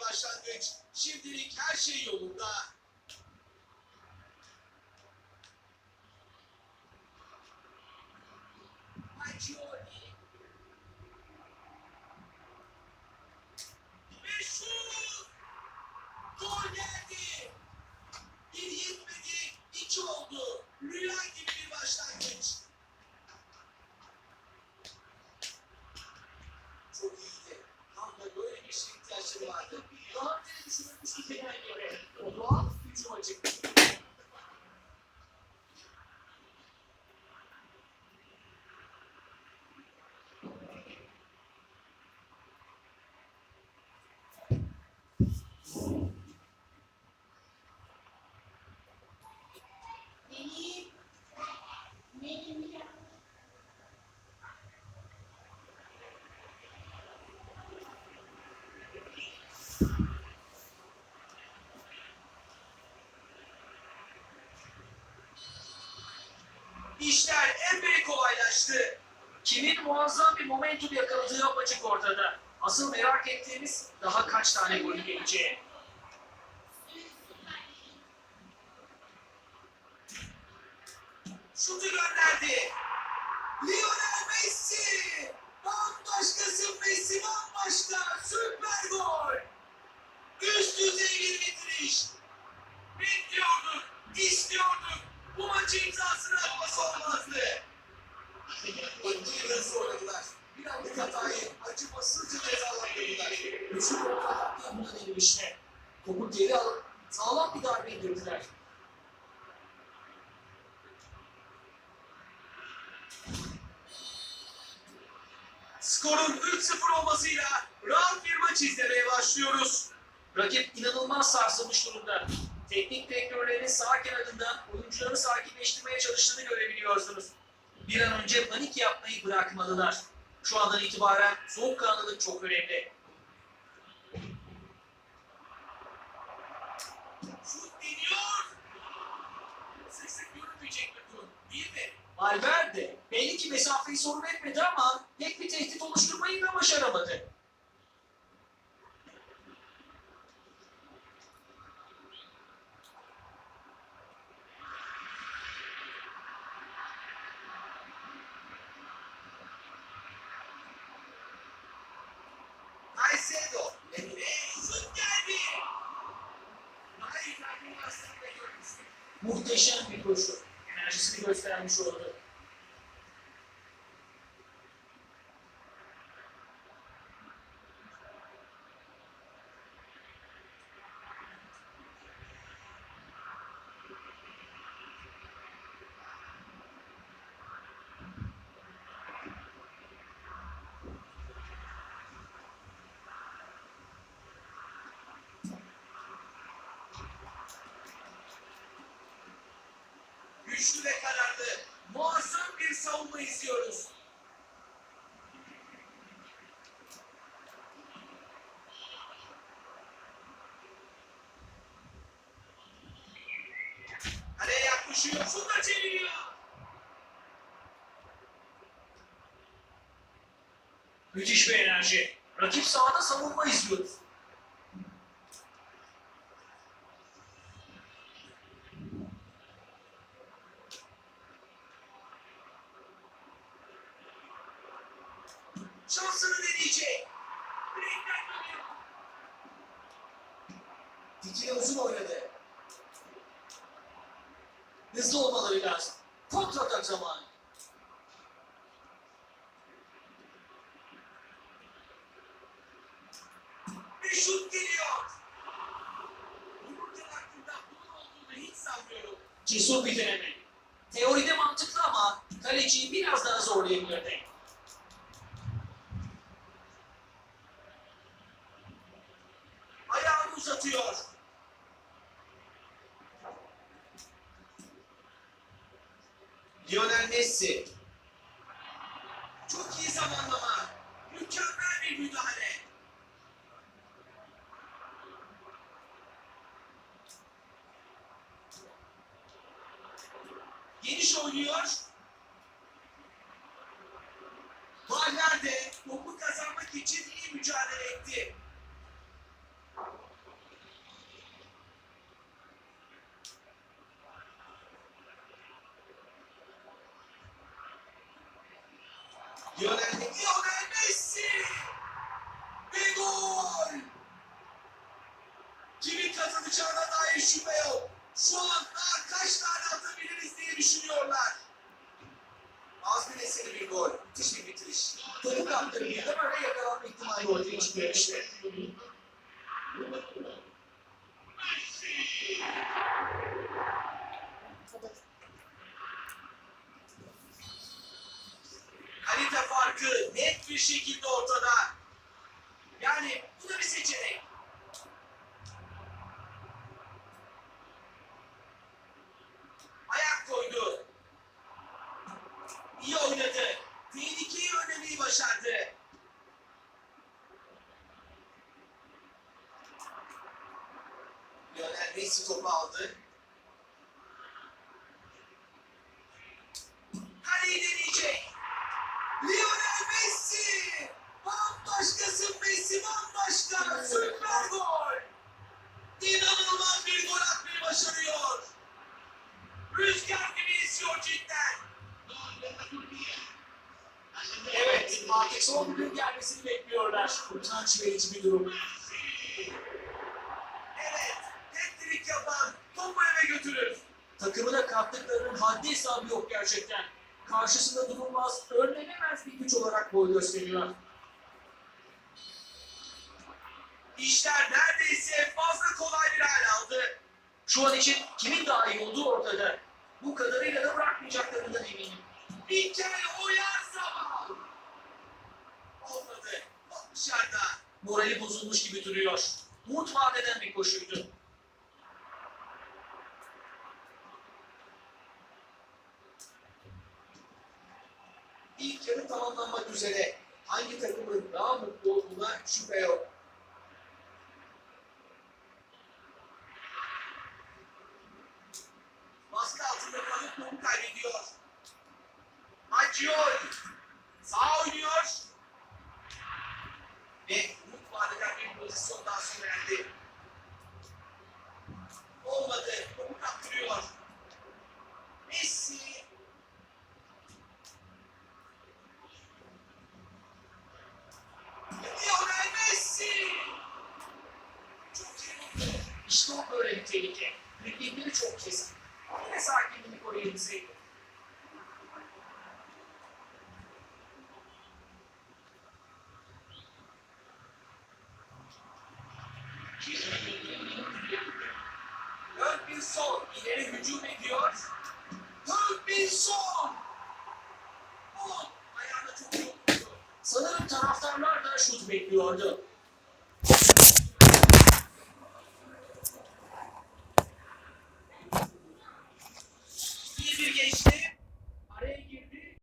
bir başlangıç. Şimdilik her şey yolunda. Macioli. Ve şut! Gol geldi. Bir yetmedi, iki oldu. Rüya gibi bir başlangıç. Çok iyiydi. Tam da böyle bir şey ihtiyaçları vardı. Daha önce düşünülmüş bir genel göre. O doğal hücum açık. İşler epey kolaylaştı. Kimin muazzam bir momentum yakaladığı apaçık ortada. Asıl merak ettiğimiz daha kaç tane golü geleceği. Şutu gönderdi. Lionel Messi! Cezalandırdılar. Üçlü orta yapımına denilmişti. Topu geri alıp sağlam bir darbe indirdiler. Skorun 3-0 olmasıyla rahat bir maç izlemeye başlıyoruz. Rakip inanılmaz sarsılmış durumda. Teknik direktörlerin sağ kenarından oyuncuları sakinleştirmeye çalıştığını görebiliyorsunuz. Bir an önce panik yapmayı bırakmalılar. Şu andan itibaren soğukkanlılık çok önemli. Sorun etmedi ama pek bir tehdit oluşturmayı da başaramadı. Caicedo. Şut geldi. Muhteşem bir koşu. Enerjisini göstermiş oldu. Güçlü ve kararlı, muazzam bir savunma izliyoruz. Kaleye yaklaşıyor, şut çeviriyor. Müthiş bir enerji. Rakip sahada savunma izliyoruz. Dikine uzun oynadı. Hızlı olmaları lazım. Kontratak zamanı. Bir şut geliyor. Yumurta hakkında bunun olduğunu hiç sanmıyorum. Cesur bir deneme. Teoride mantıklı ama kaleciyi biraz daha zorlayabilirdi. Messi. Çok iyi zamanlama. Mükemmel bir müdahale. Geniş oynuyor. Valverde topu kazanmak için iyi mücadele etti. Yakalanma ihtimali ortaya çıkıyor işte. Kalite farkı net bir şekilde ortada. Yani bu da bir seçenek. Messi topu aldı. Kaleyi deneyecek. Lionel Messi! Bambaşkasın Messi, bambaşka! Süper gol! İnanılmaz bir gol atmayı başarıyor. Rüzgar gibi esiyor cidden. Evet, artık son gün gelmesini bekliyorlar. Utanç verici bir durum. Evet, hat-trick yapan topu eve götürür. Takımına kattıklarının haddi hesabı yok gerçekten. Karşısında durulmaz, önlenemez bir güç olarak boy gösteriyor. İşler neredeyse fazla kolay bir hal aldı. Şu an için kimin daha iyi olduğu ortada. Bu kadarıyla da bırakmayacaklarından eminim. Mikel Oyarzabal. Olmadı. Top dışarıda. Morali bozulmuş gibi duruyor. Umut vadeden bir koşuydu. İlk yarı tamamlanmak üzere. Hangi takımın daha mutlu olduğuna şüphe yok. Baskı altında kalıp topu kaybediyor. Maciol sağ oynuyor. Ve umut vadeden bir pozisyon daha sona erdi. Olmadı. Topu kaptırıyor. Messi Lionel Messi! Çok iyi vurdu. İşte o böyle bir tehlike. Replikleri çok kesin. Yine sakinliğini koruyabilseydi. Dört bir son. İleri hücum ediyor. Dört bir son. On. Ayağına çok vurdu. Sanırım taraftarlar da şut bekliyordu.